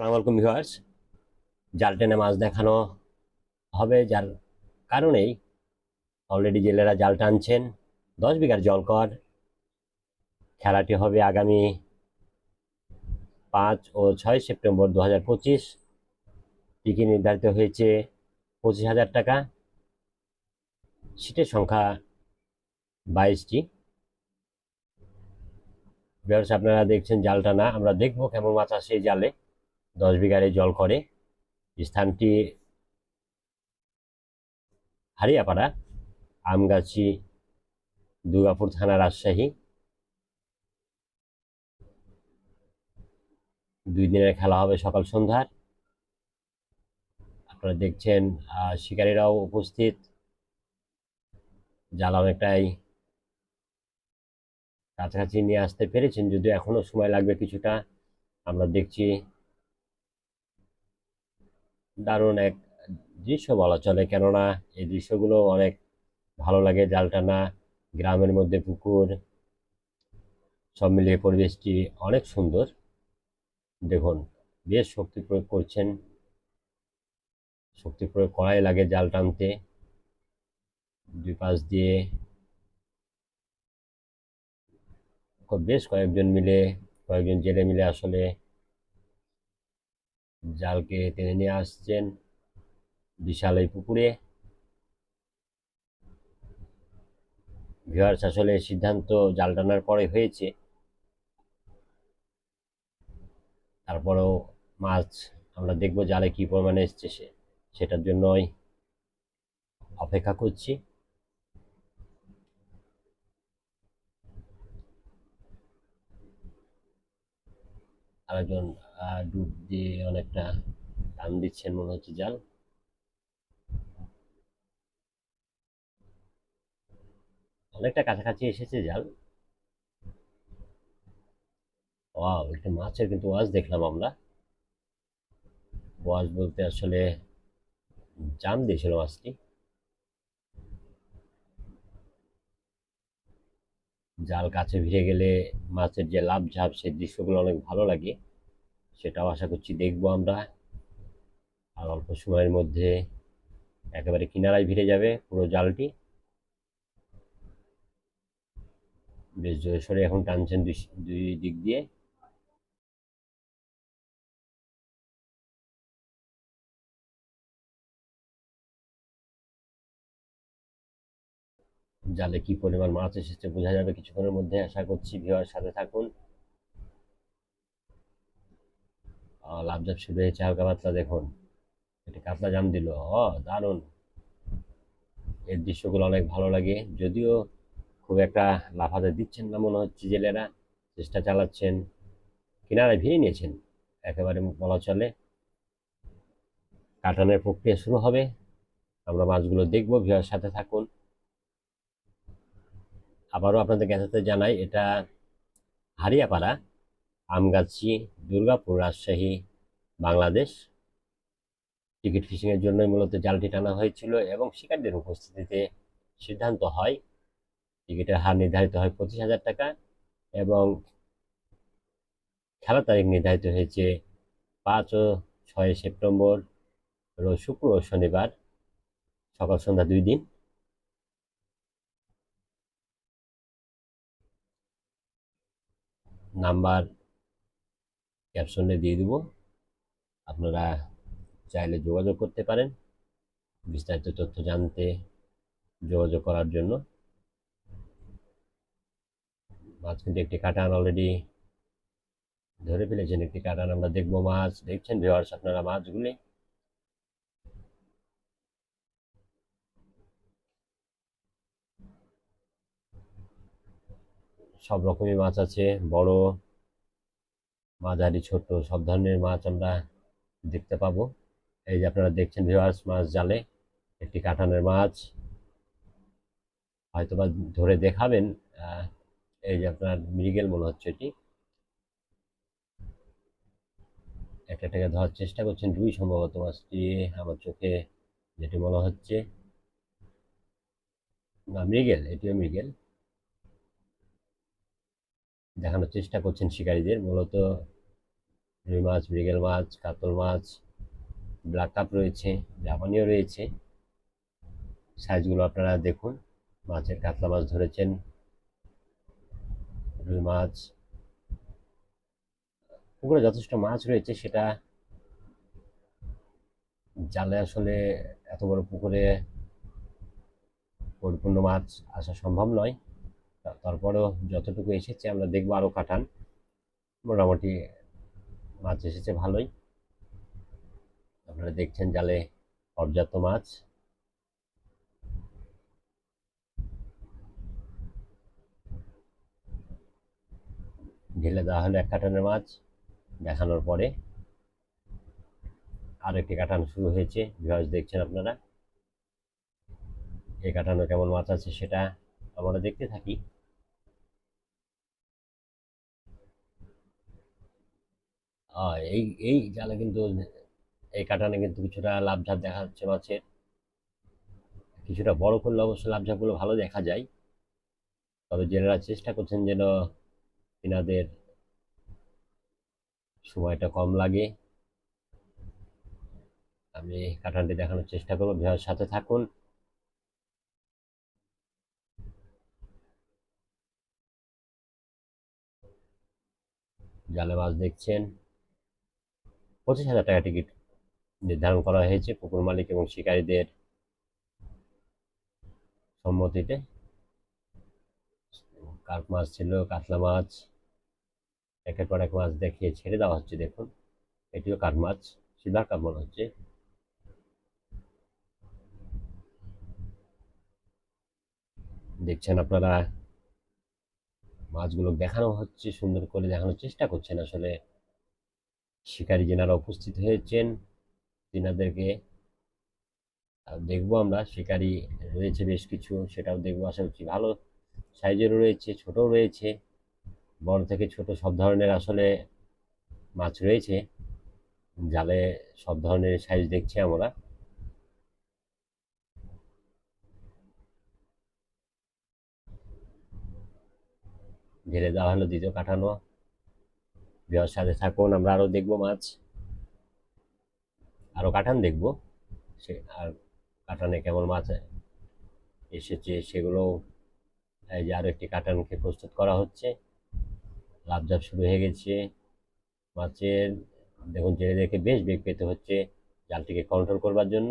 আলাইকুম ভিউয়ার্স জাল টেনে মাছ দেখানো হবে, যার কারণেই অলরেডি জেলেরা জাল টানছেন। দশ বিঘার জলকর খেলাটি হবে আগামী পাঁচ ও ছয় সেপ্টেম্বর দু হাজার পঁচিশ। টিকিট নির্ধারিত হয়েছে পঁচিশ হাজার টাকা। সিটের সংখ্যা বাইশটি। ভিউয়ার্স, আপনারা দেখছেন জাল টানা। আমরা দেখব কেমন মাছ আসে জালে। দশ বিঘারে জল করে। স্থানটি হারিয়াপাড়া, আমগাছি, দুর্গাপুর থানা রাজশাহী। দুই দিনের খেলা হবে সকাল সন্ধ্যার। আপনারা দেখছেন শিকারীরাও উপস্থিত। জাল অনেকটাই কাছাকাছি নিয়ে আসতে পেরেছেন, যদিও এখনও সময় লাগবে কিছুটা। আমরা দেখছি দারুণ এক দৃশ্য বলা চলে। কেননা এই দৃশ্যগুলো অনেক ভালো লাগে, জাল টানা, গ্রামের মধ্যে পুকুর, সব মিলিয়ে পরিবেশটি অনেক সুন্দর। দেখুন, বেশ শক্তি প্রয়োগ করছেন। শক্তি প্রয়োগ করাই লাগে জাল টানতে। দুই পাশ দিয়ে বেশ কয়েকজন মিলে, কয়েকজন জেলে মিলে আসলে জালকে টেনে নিয়ে আসছেন বিশাল এই পুকুরে। ভিউয়ার্স, আসলে সিদ্ধান্ত জাল টানার পরে হয়েছে। তারপরেও মাছ, আমরা দেখব জালে কি পরিমাণে এসছে সে, সেটার জন্যই অপেক্ষা করছি। আরেকজন ডুব দিয়ে অনেকটা টান দিচ্ছেন মনে হচ্ছে জাল। অনেকটা কাছাকাছি এসেছে জাল। ওয়াও, একটা মাছের কিন্তু ওয়াজ দেখলাম আমরা। ওয়াজ বলতে আসলে জাম দিয়েছিল মাছটি। জাল কাছে ভিড়ে গেলে মাছের যে লাভ ঝাপ সে দৃশ্যগুলো অনেক ভালো লাগে। সেটাও আশা করছি দেখব আমরা। আর অল্প সময়ের মধ্যে একেবারে কিনারায় ভিড়ে যাবে পুরো জালটি। বেশ জোরে সরে এখন টানছেন দুই দুই দিক দিয়ে। জালে কি পরিমাণ মাছ এসেছে বোঝা যাবে কিছুক্ষণের মধ্যে। আশা করছি ভিওয়ার সাথে থাকুন। আহ, লাভজাপ শুরু হয়েছে হালকা পাতলা দেখুন। এটা কাতলা জাম দিল। ও দারুণ। এর দৃশ্যগুলো অনেক ভালো লাগে। যদিও খুব একটা লাফাতে দিচ্ছেন না মনে হচ্ছে জেলেরা। চেষ্টা চালাচ্ছেন। কিনারায় ভিড়ে নিয়েছেন একেবারে বলা চলে। কাটানোর প্রক্রিয়া শুরু হবে। আমরা মাছগুলো দেখব। ভিওয়ার সাথে থাকুন। আবারও আপনাদের কাছে জানাই, এটা হারিয়াপাড়া, আমগাছি, দুর্গাপুর রাজশাহী, বাংলাদেশ। টিকিট ফিশিংয়ের জন্যই মূলত জালটি টানা হয়েছিল এবং শিকারীদের উপস্থিতিতে সিদ্ধান্ত হয়, টিকিটের হার নির্ধারিত হয় পঁচিশ হাজার টাকা এবং খেলার তারিখ নির্ধারিত হয়েছে পাঁচ ও ছয় সেপ্টেম্বর শুক্র ও শনিবার, সকাল সন্ধ্যা দুই দিন। নাম্বার ক্যাপশনে দিয়ে দেবো। আপনারা চাইলে যোগাযোগ করতে পারেন। বিস্তারিত তথ্য জানতে যোগাযোগ করার জন্য। মাছ কিন্তু একটি কাটান অলরেডি ধরে ফেলেছেন, একটি কাটান আমরা দেখব মাছ। দেখছেন ভিওয়ার্স আপনারা মাছগুলি? সব রকমই মাছ আছে। বড়, মাঝারি, ছোট, সব ধরনের মাছ আমরা দেখতে পাবো। এই যে আপনারা দেখছেন ভিওয়ার্স মাছ জালে একটি কাটানের মাছ। হয়তোবা ধরে দেখাবেন এই যে আপনার মৃগেল মনে হচ্ছে এটি। একটা টাকা ধরার চেষ্টা করছেন রুই সম্ভবত মাছটি আমার চোখে যেটি মনে হচ্ছে। না, মৃগেল, এটিও মৃগেল। দেখানোর চেষ্টা করছেন শিকারীদের, মূলত রুই মাছ, মৃগেল মাছ, কাতল মাছ, ব্ল্যাক কাপ রয়েছে জাপানিও রয়েছে। সাইজগুলো আপনারা দেখুন, মাছের কাতলা মাছ ধরেছেন, রুই মাছ। পুকুরে যথেষ্ট মাছ রয়েছে, সেটা জালে আসলে এত বড় পুকুরে পরিপূর্ণ মাছ আসা সম্ভব নয়। তারপরেও যতটুকু এসেছে আমরা দেখব আরও কাটান। মোটামুটি মাছ এসেছে ভালোই। আপনারা দেখছেন জালে পর্যাপ্ত মাছ। ঢেলে দেওয়া হলো এক কাটানের মাছ দেখানোর পরে। আর একটি কাটানো শুরু হয়েছে ভিউয়ার্স দেখছেন আপনারা। এই কাটানো কেমন মাছ আছে সেটা আমরা দেখতে থাকি। এই এই জালে কিন্তু এই কাটানে কিন্তু কিছুটা লাভঝাপ দেখা যাচ্ছে মাছের। কিছুটা বড় করলে অবশ্য লাভঝাপগুলো ভালো দেখা যায়। তবে জেলেরা চেষ্টা করছেন যেন এনাদের সময়টা কম লাগে। আমি কাটানটি দেখানোর চেষ্টা করব ভিউয়ার সাথে থাকুন। জালে মাছ দেখছেন। পঁচিশ হাজার টাকা টিকিট নির্ধারণ করা হয়েছে পুকুর মালিক এবং শিকারীদের সম্মতিতে। কার্প মাছ ছিল, কাতলা মাছ, একের পর এক মাছ দেখিয়ে ছেড়ে দেওয়া হচ্ছে, দেখুন। এটিও কাঠ মাছ, সিলভার কাপ মনে হচ্ছে। দেখছেন আপনারা? মাছগুলো দেখানো হচ্ছে, সুন্দর করে দেখানোর চেষ্টা করছেন আসলে। শিকারী যেনারা উপস্থিত হয়েছেন। তিনাদেরকে দেখব আমরা। শিকারী রয়েছে বেশ কিছু, সেটাও দেখব, আশা করছি ভালো সাইজেরও রয়েছে, ছোটও রয়েছে। বড় থেকে ছোট সব ধরনের আসলে মাছ রয়েছে। জালে সব ধরনের সাইজ দেখছি আমরা। ঢেলে দেওয়া হলো দ্বিতীয় কাঠানো। বিয়ের সাথে থাকুন, আমরা আরও দেখব মাছ। আরও কাটান দেখব। সে আর কাটানে কেমন মাছ এসেছে সেগুলো, এই যে আরও একটি কাটানকে প্রস্তুত করা হচ্ছে। লাভঝাপ শুরু হয়ে গেছে মাছের। দেখুন জেলে দেখে বেশ বেগ পেতে হচ্ছে জালটিকে কন্ট্রোল করবার জন্য।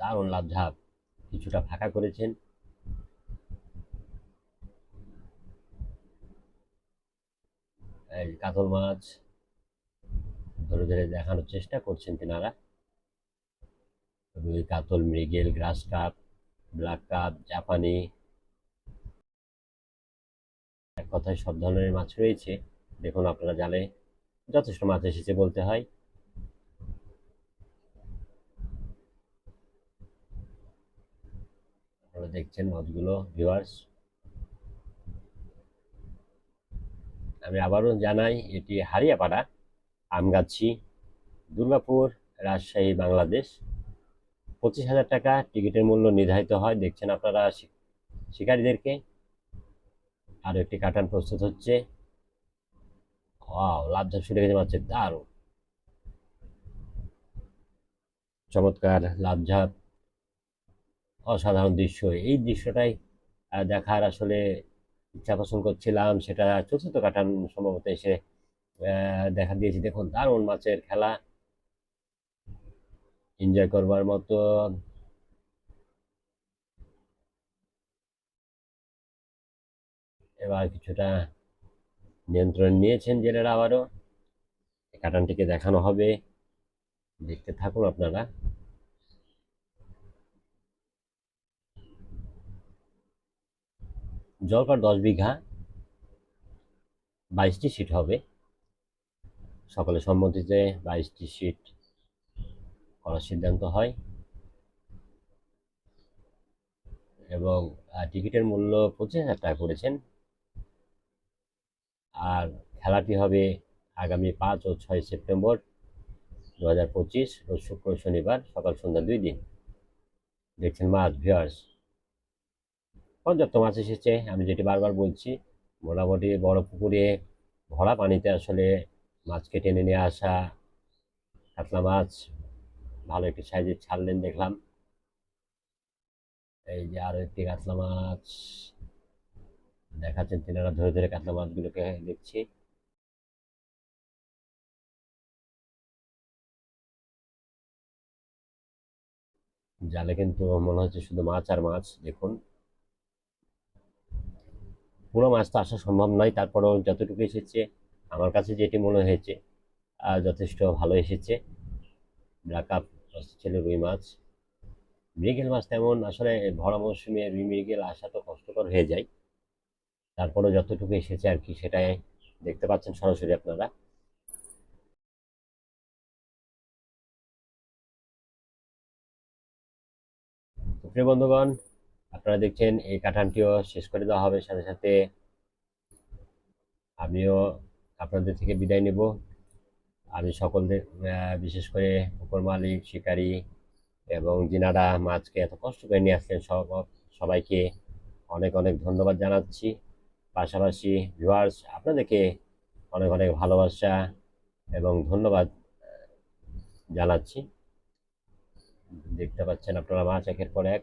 দারুণ লাভঝাপ কিছুটা ফাঁকা করেছেন। এই কাতল মাছ ধরে ধরে দেখানোর চেষ্টা করছেন তেনারা। রুই কাতল, মৃগেল, গ্রাস কাপ, ব্ল্যাক কাপ, জাপানি। এক কথায় সব ধরনের মাছ রয়েছে। দেখুন আপনারা জালে যথেষ্ট মাছ এসেছে বলতে হয়। আপনারা দেখছেন মাছগুলো ভিউয়ার্স আমি আবারও জানাই, এটি হারিয়াপাড়া আমগাছি, দুর্গাপুর, রাজশাহী, বাংলাদেশ। পঁচিশ হাজার টাকা টিকিটের মূল্য নির্ধারিত হয়। দেখছেন আপনারা শিকারীদেরকে। আর একটি কাটান প্রস্তুত হচ্ছে। ওয়াও লাভঝাপ শুরু গেছে মাছের, দারুণ। চমৎকার লাভঝাপ অসাধারণ দৃশ্য। এই দৃশ্যটাই দেখার আসলে ইচ্ছা পোষণ করছিলাম, সেটা চতুর্থ কাটান সম্ভবত এসে দেখা দিয়েছি। দেখুন, দারুণ মাছের খেলা। এনজয় করবার মতো। এবার কিছুটা নিয়ন্ত্রণ নিয়েছেন জেলেরা আবারও। কাটানটিকে দেখানো হবে। দেখতে থাকুন আপনারা। জলপার দশ বিঘা, বাইশটি সিট হবে। সকলের সম্মতিতে বাইশটি সিট করার সিদ্ধান্ত হয়। এবং টিকিটের মূল্য পঁচিশ হাজার টাকা করেছেন। আর খেলাটি হবে আগামী পাঁচ ও ছয় সেপ্টেম্বর দু হাজার পঁচিশ, রোজ শুক্র শনিবার সকাল সন্ধ্যা দুই দিন। দেখছেন মাছ ভিউয়ার্স। পর্যাপ্ত মাছ এসেছে। আমি যেটি বারবার বলছি, মোটামুটি বড় পুকুরে ভরা পানিতে আসলে মাছকে টেনে নিয়ে আসা, কাতলা মাছ, ভালো একটি সাইজের ছাড়লেন দেখলাম। এই যে আরও একটি কাতলা মাছ, দেখাচ্ছেন তিনারা ধরে ধরে কাতলা মাছগুলোকে দেখছি। জালে কিন্তু মনে হচ্ছে শুধু মাছ আর মাছ, দেখুন। পুরো মাছ তো আসা সম্ভব নয়, তারপরেও যতটুকু এসেছে, আমার কাছে যেটি মনে হয়েছে যথেষ্ট ভালো এসেছে। ব্ল্যাক কাপ ছিল রুই মাছ। মৃগেল মাছ তেমন আসলে ভরা মৌসুমে রুই মৃগেল আসা তো কষ্টকর হয়ে যায়। তারপরে যতটুকু এসেছে আর কি, সেটাই দেখতে পাচ্ছেন সরাসরি আপনারা। বন্ধুগণ আপনারা দেখছেন, এই কাঠানটিও শেষ করে দেওয়া হবে। সাথে সাথে আমিও আপনাদের থেকে বিদায় নেব। আমি সকলদের বিশেষ করে পুকুর মালিক, শিকারী এবং যিনারা মাছকে এত কষ্ট করে নিয়ে আসছেন, সব, সবাইকে অনেক অনেক ধন্যবাদ জানাচ্ছি। পাশাপাশি ভিউয়ার্স আপনাদেরকে অনেক অনেক ভালোবাসা এবং ধন্যবাদ জানাচ্ছি। দেখতে পাচ্ছেন আপনারা মাছ একের পর এক।